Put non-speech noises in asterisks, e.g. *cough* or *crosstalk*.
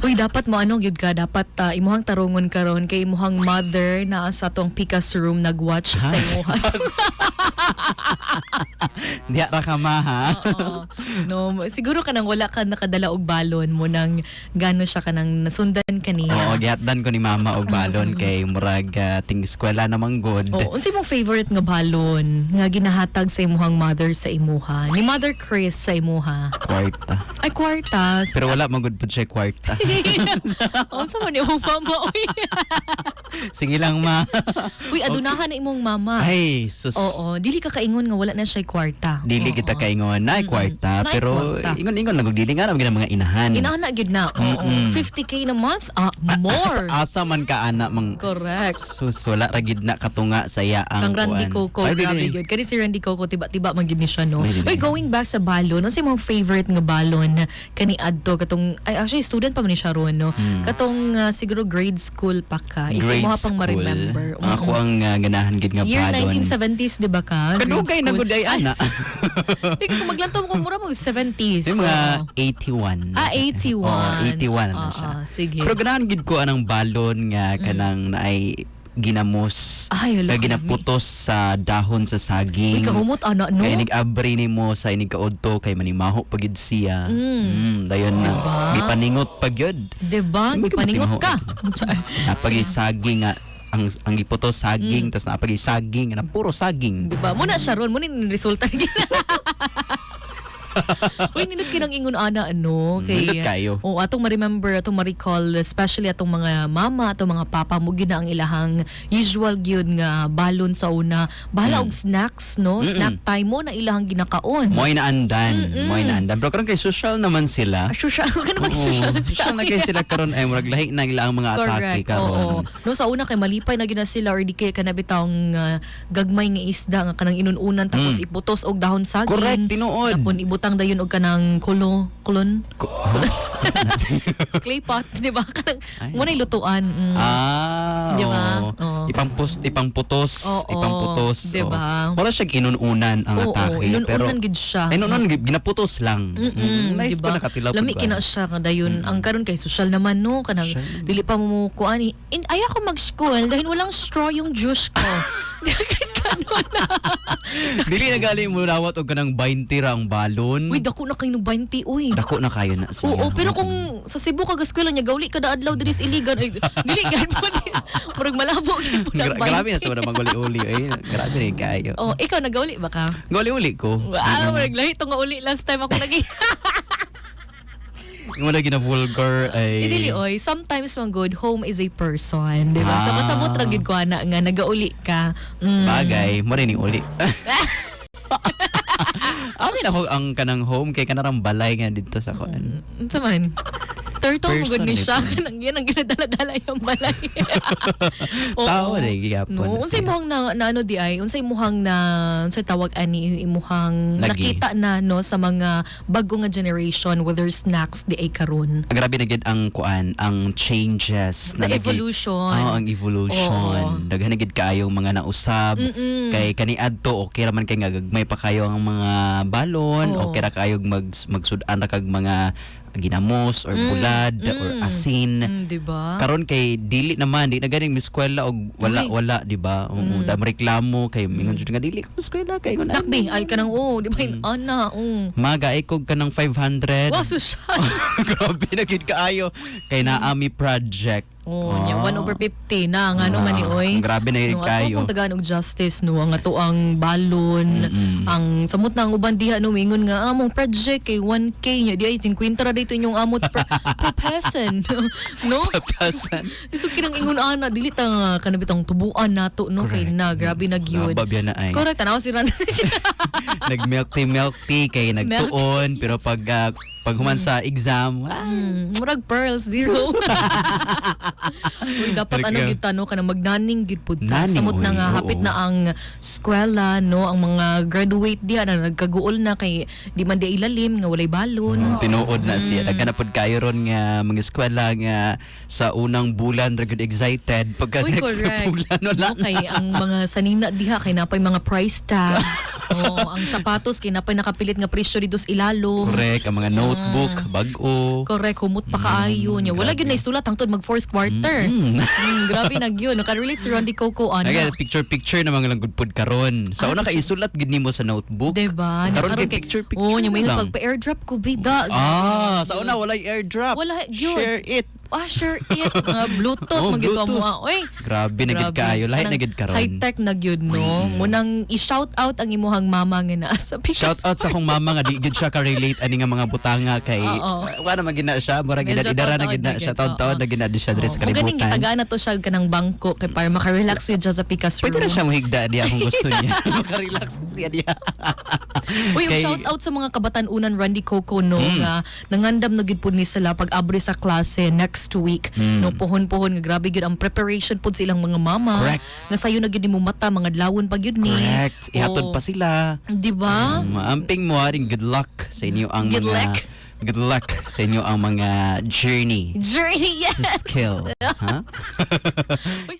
Uy, dapat mo ano gyud ka, dapat ah, imuhang tarungon karon kay imuhang mother na sa tong Picas room nagwatch sa imuha. *laughs* Di ra ka ma ha. Oo. no, siguro kanang wala ka nakadala og balon mo nang gano siya kanang nasundan Oo, kaniya. gihatdan ko ni mama og balon kay murag ah, ting eskwela namang good. Oh, unsay mong favorite nga balon nga ginahatag sa imuhang mother sa imuha? Ni Mother Chris sa imuha. Kwarta. Ay kwartas. Pero wala man good pud siya kwarta. *laughs* Unsa man ni mama uy? *laughs* Sige lang ma. Uy, adunahan na imong mama. Ay, sus. Oo, dili ka kaingon nga wala na siya kwarta. Dili Oo. kita kaingon na kwarta Naay pero kwarta. ingon-ingon lang og dili nga mga inahan. Inaana gyud na. Oo. Mm-mm. 50k na month? Ah, more. Asa, asa man ka ana mang Correct. sus wala ra gid na katunga sa iya ang Kang Randy. Coco, grabe gyud. Kani si Randy Coco tiba-tiba man ni siya no. Uy, going back sa balon, ano si mong favorite nga balon kani adto katong ay actually student pa man ni siya ron no. Katong ah, siguro grade school pa ka. If Hmm. Grade mo pang ma-remember. Ako ang uh, ganahan gid nga Year balon. 1970s, di ba ka? Grade Kadugay na gud ay ana. *laughs* Kung maglantaw kung mura mo *laughs* 70s. Yung mga so. 81. Ah, 81. Oo, 81 na siya. ah, sige. Pero ganahan gid ko anang balon nga kanang naay ginamos. Ay, hala, Kaya ginaputos sa dahon sa saging. Uy, kahumot ana no? Kaya nag-abri ni mo sa inig kaudto kay manimaho pagid siya. Mm. dayon na. Diba? Gipaningot pagyod. Diba? Hindi ka Gipaningot *laughs* *laughs* ka. Napagi saging nga ang ang giputos saging Mm. tas napagi saging na puro saging. Diba? Muna siya ron. Muna yung resulta na. *laughs* *laughs* Uy, ninot kinang ingon ana ano kay Nindot kayo. Oh, atong ma-remember, atong ma-recall especially atong mga mama, atong mga papa mo gina ang ilahang usual gyud nga balon sa una. Bahala og snacks, no? Mm-mm. Snack time mo na ilahang ginakaon. Moy na andan, moy na andan. Pero karon kay social naman sila. Ah, Social, ka naman social. Oo, social na kay sila karon ay murag lahi na ila ang mga atake Correct. Oo. karon. No sa una kay malipay na gina sila or di kay kanabitang uh, gagmay nga isda nga kanang inununan tapos Mm. iputos og dahon saging. Correct, tinuod. Tapon ibutang dayon og kanang kulo, kulon, Ko- ha? clay pot, di ba? Kanang Ay. muna lutuan. Mm. Ah, Di ba? oo. Ipangpus, ipangputos, Oo, ipangputos. di ba? Wala siya inununan ang Oo, atake. inununan pero, gid siya. Ay, inununan, gi- ginaputos lang. Mm, nice diba? pa nakatilaw. Lami kina siya kada yun. Ang karon kay social naman no kanang Social. dili pa mo kuan. In ay ako mag-school dahil walang straw yung juice ko. *laughs* *laughs* Dili na galing mo rawat og kanang 20 ra ang balon. Uy, dako na kayo ng 20, uy. Dako na kayo na siya. Oo, pero kung sa Cebu ka gaskwela niya, gawli kada adlaw diri sa iligan. Ay, dili gan po ni. Murag malabo *laughs* gyud po Gra- grabe na 20. sa mga maguli-uli. Ay, grabe yung kayo. Oh, ikaw nagawli ba ka? Guli-uli ko. Wow, murag lahi to nga uli last time ako nagi. *laughs* Yung wala gina-vulgar ay... Dili oy, sometimes man good home is a person, di ba? So masabot ra gid ko ana nga nagauli ka. Mm. Bagay, mo rin uli. *laughs* Amin ako ang kanang home kay kanarang balay nga dito sa kuan. Unsa man? Turtle mo gud ni siya kanang *laughs* yan ang ginadala-dala yung balay. *laughs* Oo. Tao na gigapon. No, unsay mohang na, na ano di ay, unsay mohang na unsay tawag ani imuhang Lagi. nakita na no sa mga bago nga generation whether snacks di ay karon. Grabe na gid ang kuan, ang changes The evolution. Oo, ang evolution. Daghan na gid kaayong mga nausab. Mm-mm. Kay kani adto okay ra man kay nga gagmay pa kayo ang mga balon, Oo. okay ra kayog mag magsud-an ra kag mga ginamos or bulad or mm. asin. Mm, di ba? Karon kay dili naman di na ganing eskwela og wala Uy. wala di ba? Oo, dam reklamo kay mingon jud nga dili ko eskwela kay ngon. Snack be ay kanang oh, di ba? Ana, oh. Maga ay kog kanang 500. Wow, social. *laughs* Grabe na gid kaayo kay naami project. Oh, nya 1 over 50 na nga no man ni oy. Grabe na No, gid ato kayo. pong Tagalog justice no ang ato ang balon Mm-mm. ang samot na ang uban diha no mingon nga among project kay 1k nya di ay 50 ra dito inyong amot per, per person no Papasan. so kinang ingon ana dili ta nga kanabitang tubuan nato no kay Correct. na grabe na gyud Nabab yan na ay. correct tanaw si Ran nag milk tea milk tea kay nagtuon pero pag ah, pag human sa exam, ah, Hmm, murag pearls zero. *laughs* *laughs* Uy, dapat ano gyud ta no kanang magnaning gyud pud ta. Naning, Samot na uy, nga oo. hapit na ang eskwela no, ang mga graduate diha na nagkaguol na kay di man di ilalim nga walay balon. tinuod na siya. Naghanap pod kayo ron nga mga eskwela nga sa unang bulan ra gud excited pagka Uy, next correct. bulan wala No, kay ang mga sanina diha kay napay mga price tag. *laughs* Oo, ang sapatos kinapay nakapilit nga presyo dito sa ilalo. Correct, ang mga notebook, bag-o. Correct, humot pa kaayo niya. Wala gyud na isulat hangtod mag fourth quarter. Mm. Mm, grabe na gyud. Naka-relate si Randy Coco ana. Aga, picture-picture na mga lang good pod karon. Sa una ka isulat gid nimo sa notebook. Diba? Karon kay Nakaroon kay- picture-picture. Oo, yung lang. pag pa-airdrop ko, bida. Ah, sa una walay airdrop. Wala, yun. Share it. Ah, sure it. *laughs* Mga Bluetooth, Oh, magito mo. Oy, Grabe na gid kayo, lahi na Kanang gid karon. High-tech na gyud no. Munang i-shout out ang imuhang mama nga naa sa Picas. Shout out sa akong mama nga di gid siya ka-relate ani nga mga butanga kay Oo. wala man gina siya, mura gid idara na gid na na siya gid, taon-taon oo. na gid na siya dres Kung ganing kalibutan. na to siya kanang bangko kay para makarelax yun siya sa room. Pwede na siyang higda diya kung gusto *laughs* niya. *laughs* Makarelax siya diya. *laughs* Uy, Kay- shout out sa mga kabatan-unan Randy Coco no Mm. nga nangandam na gid pud ni sila pag abri sa klase next week Mm. no pohon-pohon nga grabe gid ang preparation pud sa ilang mga mama Correct. nga sayo na gid mo mata mga lawon pa gyud ni Correct. Ihatod pa sila. di ba Maamping mo ring good luck sa inyo ang Good mga luck. good luck sa inyo ang mga journey journey *laughs* yes sa skill. *laughs* ha? Uy,